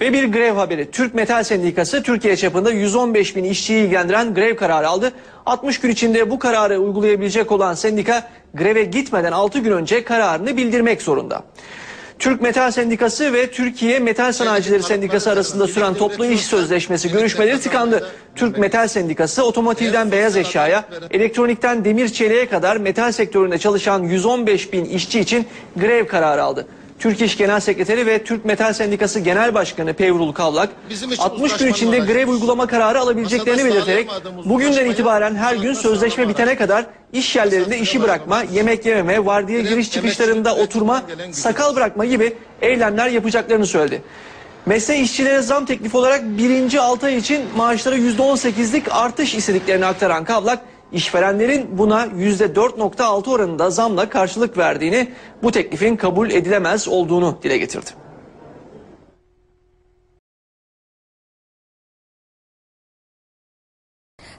Ve bir grev haberi. Türk Metal Sendikası Türkiye çapında 115 bin işçiyi ilgilendiren grev kararı aldı. 60 gün içinde bu kararı uygulayabilecek olan sendika greve gitmeden 6 gün önce kararını bildirmek zorunda. Türk Metal Sendikası ve Türkiye Metal Sanayicileri Sendikası arasında süren toplu iş sözleşmesi görüşmeleri tıkandı. Türk Metal Sendikası otomotivden beyaz eşyaya, elektronikten demir çeliğe kadar metal sektöründe çalışan 115 bin işçi için grev kararı aldı. Türk İş Genel Sekreteri ve Türk Metal Sendikası Genel Başkanı Pevrul Kavlak Bizim için 60 gün içinde aracı. grev uygulama kararı alabileceklerini belirterek bugünden itibaren her gün sözleşme bitene kadar iş yerlerinde işi bırakma, yemek yememe, vardiya giriş çıkışlarında oturma, sakal bırakma gibi eylemler yapacaklarını söyledi. Mesleği işçilere zam teklifi olarak birinci 6 ay için maaşlara %18'lik artış istediklerini aktaran Kavlak, işverenlerin buna %4.6 oranında zamla karşılık verdiğini, bu teklifin kabul edilemez olduğunu dile getirdi.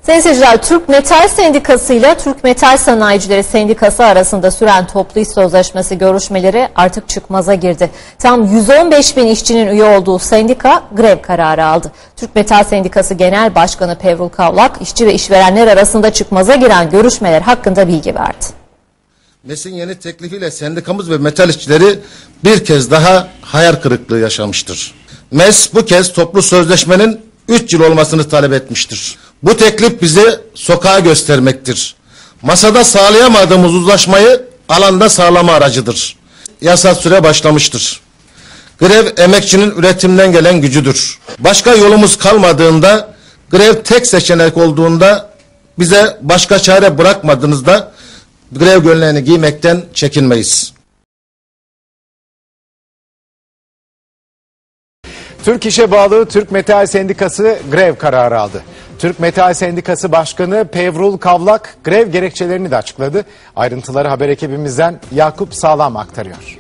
Sayın seyirciler, Türk Metal Sendikası ile Türk Metal Sanayicileri Sendikası arasında süren toplu iş sözleşmesi görüşmeleri artık çıkmaza girdi. Tam 115 bin işçinin üye olduğu sendika grev kararı aldı. Türk Metal Sendikası Genel Başkanı Pevrul Kavlak, işçi ve işverenler arasında çıkmaza giren görüşmeler hakkında bilgi verdi. MES'in yeni teklifiyle sendikamız ve metal işçileri bir kez daha hayal kırıklığı yaşamıştır. MES bu kez toplu sözleşmenin 3 yıl olmasını talep etmiştir. Bu teklif bize sokağa göstermektir. Masada sağlayamadığımız uzlaşmayı alanda sağlama aracıdır. Yasa süre başlamıştır. Grev emekçinin üretimden gelen gücüdür. Başka yolumuz kalmadığında, grev tek seçenek olduğunda bize başka çare bırakmadığınızda grev gömleğini giymekten çekinmeyiz. Türk İş'e bağlı Türk Metal Sendikası grev kararı aldı. Türk Metal Sendikası Başkanı Pevrul Kavlak grev gerekçelerini de açıkladı. Ayrıntıları haber ekibimizden Yakup Sağlam aktarıyor.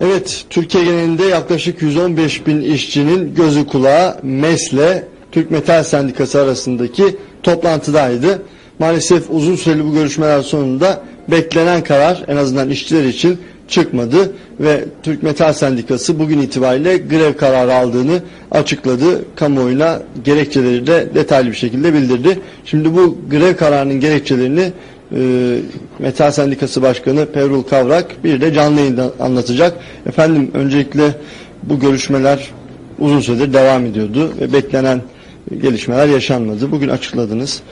Evet, Türkiye genelinde yaklaşık 115 bin işçinin gözü kulağı MES'le Türk Metal Sendikası arasındaki toplantıdaydı. Maalesef uzun süreli bu görüşmeler sonunda beklenen karar en azından işçiler için çıkmadı ve Türk Metal Sendikası bugün itibariyle grev kararı aldığını açıkladı. Kamuoyuna gerekçeleri de detaylı bir şekilde bildirdi. Şimdi bu grev kararının gerekçelerini e, Metal Sendikası Başkanı Pevrul Kavrak bir de canlı yayında anlatacak. Efendim öncelikle bu görüşmeler uzun süredir devam ediyordu ve beklenen gelişmeler yaşanmadı. Bugün açıkladınız.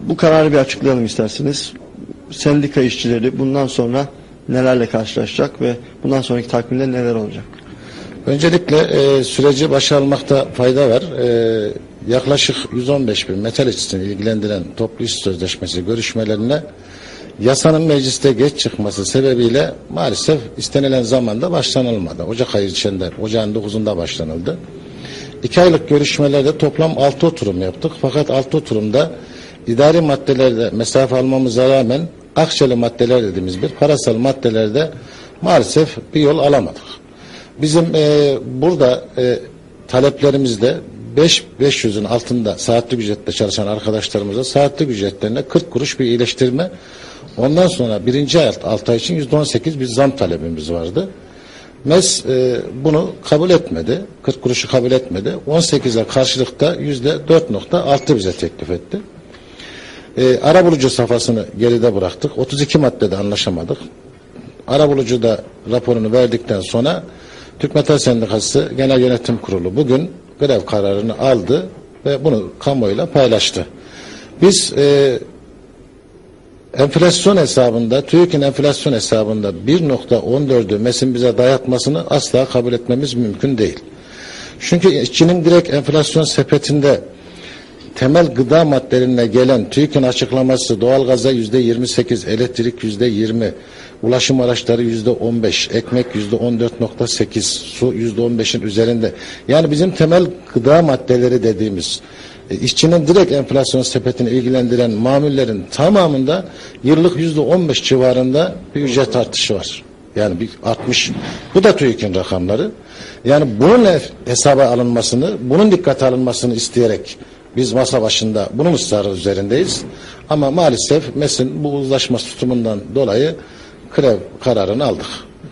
Bu kararı bir açıklayalım isterseniz. Sendika işçileri bundan sonra nelerle karşılaşacak ve bundan sonraki takvimde neler olacak? Öncelikle e, süreci başa almakta fayda var. E, yaklaşık 115 bin metal işçisini ilgilendiren toplu iş sözleşmesi görüşmelerine yasanın mecliste geç çıkması sebebiyle maalesef istenilen zamanda başlanılmadı. Ocak ayı içinde, ocağın 9'unda başlanıldı. İki aylık görüşmelerde toplam 6 oturum yaptık. Fakat 6 oturumda idari maddelerde mesafe almamıza rağmen akçeli maddeler dediğimiz bir parasal maddelerde maalesef bir yol alamadık. Bizim e, burada e, taleplerimizde 5 500'ün altında saatlik ücretle çalışan arkadaşlarımıza saatlik ücretlerine 40 kuruş bir iyileştirme. Ondan sonra birinci ay 6 ay için %18 bir zam talebimiz vardı. MES e, bunu kabul etmedi. 40 kuruşu kabul etmedi. 18'e karşılıkta %4.6 bize teklif etti. E, arabulucu safhasını geride bıraktık. 32 maddede anlaşamadık. Arabulucu da raporunu verdikten sonra Türk Metal Sendikası Genel Yönetim Kurulu bugün grev kararını aldı ve bunu kamuoyuyla paylaştı. Biz e, enflasyon hesabında, TÜİK'in enflasyon hesabında 1.14'ü MES'in bize dayatmasını asla kabul etmemiz mümkün değil. Çünkü işçinin direkt enflasyon sepetinde temel gıda maddelerine gelen TÜİK'in açıklaması doğalgaza yüzde 28, elektrik yüzde 20, ulaşım araçları yüzde 15, ekmek yüzde 14.8, su yüzde 15'in üzerinde. Yani bizim temel gıda maddeleri dediğimiz e, işçinin direkt enflasyon sepetini ilgilendiren mamullerin tamamında yıllık yüzde 15 civarında bir ücret artışı var. Yani bir 60. Bu da TÜİK'in rakamları. Yani bunun hesaba alınmasını, bunun dikkate alınmasını isteyerek biz masa başında bunun ısrarı üzerindeyiz. Ama maalesef MES'in bu uzlaşma tutumundan dolayı grev kararını aldık.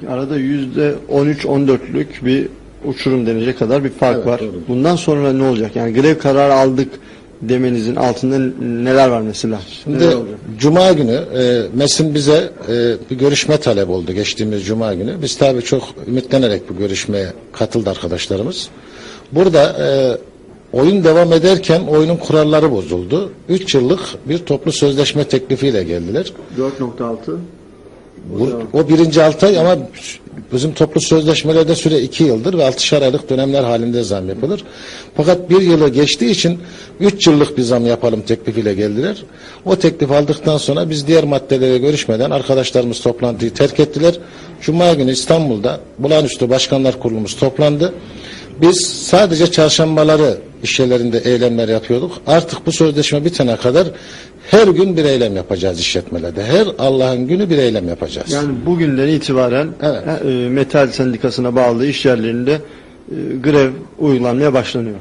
Arada yüzde 13-14'lük bir uçurum denecek kadar bir fark Evet, var. doğru. Bundan sonra ne olacak? Yani grev kararı aldık demenizin altında neler var mesela? Şimdi? Cuma günü e, MES'in bize e, bir görüşme talep oldu geçtiğimiz Cuma günü. Biz tabii çok ümitlenerek bu görüşmeye katıldı arkadaşlarımız. Burada e, oyun devam ederken oyunun kuralları bozuldu. 3 yıllık bir toplu sözleşme teklifiyle geldiler. 4.6 Bu- o birinci altı ay ama bizim toplu sözleşmelerde süre iki yıldır ve altışar aylık dönemler halinde zam yapılır. Fakat bir yılı geçtiği için üç yıllık bir zam yapalım teklifiyle geldiler. O teklif aldıktan sonra biz diğer maddelere görüşmeden arkadaşlarımız toplantıyı terk ettiler. Cuma günü İstanbul'da Bulağanüstü Başkanlar Kurulumuz toplandı. Biz sadece çarşambaları iş yerlerinde eylemler yapıyorduk. Artık bu sözleşme bitene kadar her gün bir eylem yapacağız işletmelerde. Her Allah'ın günü bir eylem yapacağız. Yani bugünden itibaren Evet. e, metal sendikasına bağlı iş yerlerinde e, grev uygulanmaya başlanıyor.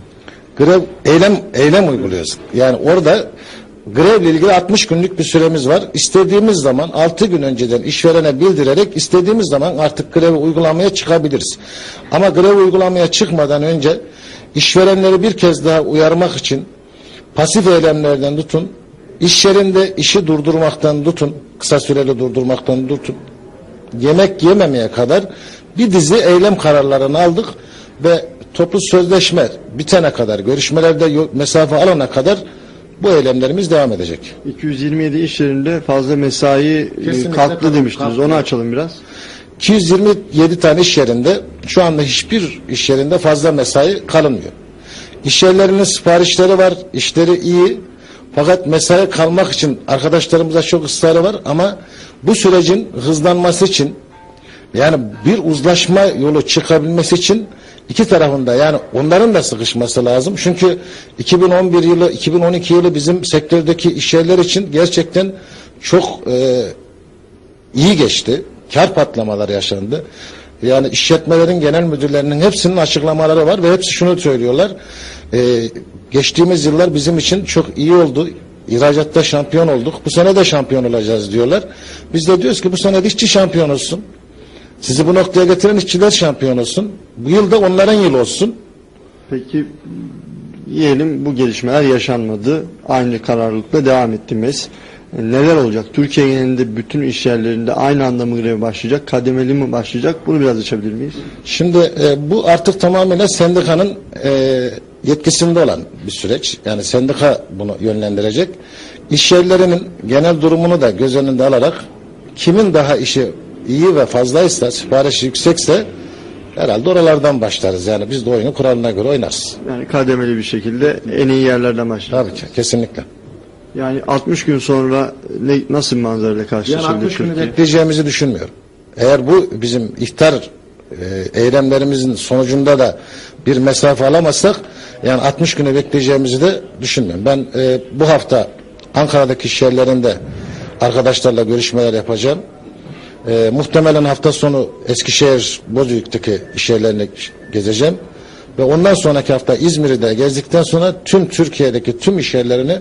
Grev eylem eylem uyguluyoruz. Yani orada grevle ilgili 60 günlük bir süremiz var. İstediğimiz zaman 6 gün önceden işverene bildirerek istediğimiz zaman artık grevi uygulamaya çıkabiliriz. Ama grev uygulamaya çıkmadan önce işverenleri bir kez daha uyarmak için pasif eylemlerden tutun, iş yerinde işi durdurmaktan tutun, kısa süreli durdurmaktan tutun, yemek yememeye kadar bir dizi eylem kararlarını aldık ve toplu sözleşme bitene kadar, görüşmelerde mesafe alana kadar bu eylemlerimiz devam edecek. 227 iş yerinde fazla mesai e, Kesinlikle kalktı kalktı, demiştiniz. kalktı. Onu açalım biraz. 227 tane iş yerinde şu anda hiçbir iş yerinde fazla mesai kalınmıyor. İş yerlerinin siparişleri var, işleri iyi. Fakat mesai kalmak için arkadaşlarımıza çok ısrarı var ama bu sürecin hızlanması için yani bir uzlaşma yolu çıkabilmesi için iki tarafında yani onların da sıkışması lazım. Çünkü 2011 yılı 2012 yılı bizim sektördeki iş yerler için gerçekten çok e, iyi geçti. Kar patlamaları yaşandı. Yani işletmelerin genel müdürlerinin hepsinin açıklamaları var ve hepsi şunu söylüyorlar. Ee, geçtiğimiz yıllar bizim için çok iyi oldu. İhracatta şampiyon olduk. Bu sene de şampiyon olacağız diyorlar. Biz de diyoruz ki bu sene de işçi şampiyon olsun. Sizi bu noktaya getiren işçiler şampiyon olsun. Bu yıl da onların yılı olsun. Peki diyelim bu gelişmeler yaşanmadı. Aynı kararlılıkla devam etti MES. E, Neler olacak? Türkiye genelinde bütün iş yerlerinde aynı anda mı grev başlayacak? Kademeli mi başlayacak? Bunu biraz açabilir miyiz? Şimdi e, bu artık tamamıyla sendikanın e, yetkisinde olan bir süreç. Yani sendika bunu yönlendirecek. İş yerlerinin genel durumunu da göz önünde alarak kimin daha işi iyi ve fazlaysa, siparişi yüksekse herhalde oralardan başlarız. Yani biz de oyunu kuralına göre oynarız. Yani kademeli bir şekilde en iyi yerlerden başlayacak. Tabii ki, kesinlikle. Yani 60 gün sonra ne, nasıl bir manzarayla Yani karşılaşabilir 60 günü bekleyeceğimizi düşünmüyorum. Eğer bu bizim ihtar e, eylemlerimizin sonucunda da bir mesafe alamazsak yani 60 günü bekleyeceğimizi de düşünmüyorum. Ben e, bu hafta Ankara'daki iş yerlerinde arkadaşlarla görüşmeler yapacağım. E, muhtemelen hafta sonu Eskişehir Bozüyük'teki iş yerlerini gezeceğim. Ve ondan sonraki hafta İzmir'i de gezdikten sonra tüm Türkiye'deki tüm iş yerlerini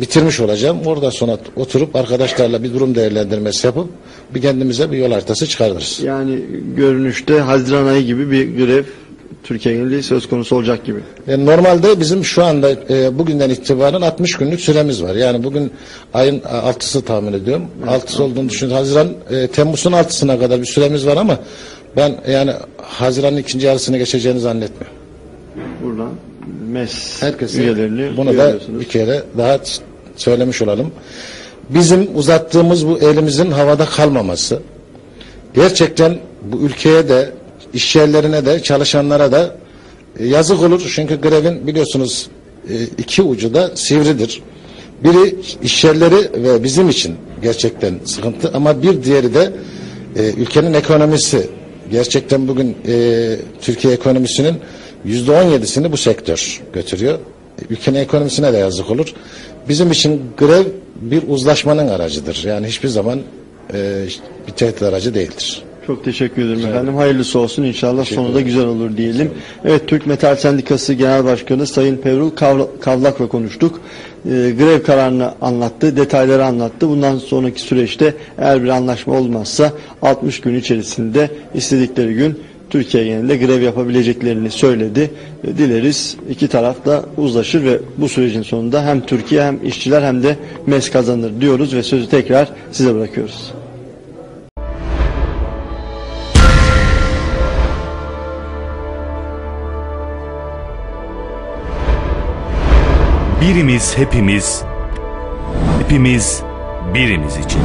bitirmiş olacağım. Oradan sonra oturup arkadaşlarla bir durum değerlendirmesi yapıp bir kendimize bir yol haritası çıkarırız. Yani görünüşte Haziran ayı gibi bir grev Türkiye genelinde söz konusu olacak gibi. E, normalde bizim şu anda e, bugünden itibaren 60 günlük süremiz var. Yani bugün ayın 6'sı tahmin ediyorum. 6'sı olduğunu düşünüyorum. Haziran, e, Temmuz'un 6'sına kadar bir süremiz var ama ben yani Haziran'ın ikinci yarısını geçeceğini zannetmiyorum. Buradan MES Herkese üyelerini bunu da bir kere daha söylemiş olalım. Bizim uzattığımız bu elimizin havada kalmaması gerçekten bu ülkeye de iş de çalışanlara da e, yazık olur. Çünkü grevin biliyorsunuz e, iki ucu da sivridir. Biri iş ve bizim için gerçekten sıkıntı ama bir diğeri de e, ülkenin ekonomisi. Gerçekten bugün Türkiye ekonomisinin yüzde on yedisini bu sektör götürüyor. Ülkenin ekonomisine de yazık olur. Bizim için grev bir uzlaşmanın aracıdır. Yani hiçbir zaman bir tehdit aracı değildir. Çok teşekkür ederim efendim. Hayırlısı olsun inşallah sonu da güzel olur diyelim. Evet Türk Metal Sendikası Genel Başkanı Sayın Pevrul Kavla- Kavlak'la konuştuk. Ee, grev kararını anlattı, detayları anlattı. Bundan sonraki süreçte eğer bir anlaşma olmazsa 60 gün içerisinde istedikleri gün Türkiye genelinde grev yapabileceklerini söyledi. E, Dileriz iki taraf da uzlaşır ve bu sürecin sonunda hem Türkiye hem işçiler hem de MES kazanır diyoruz ve sözü tekrar size bırakıyoruz. Birimiz hepimiz, hepimiz birimiz için.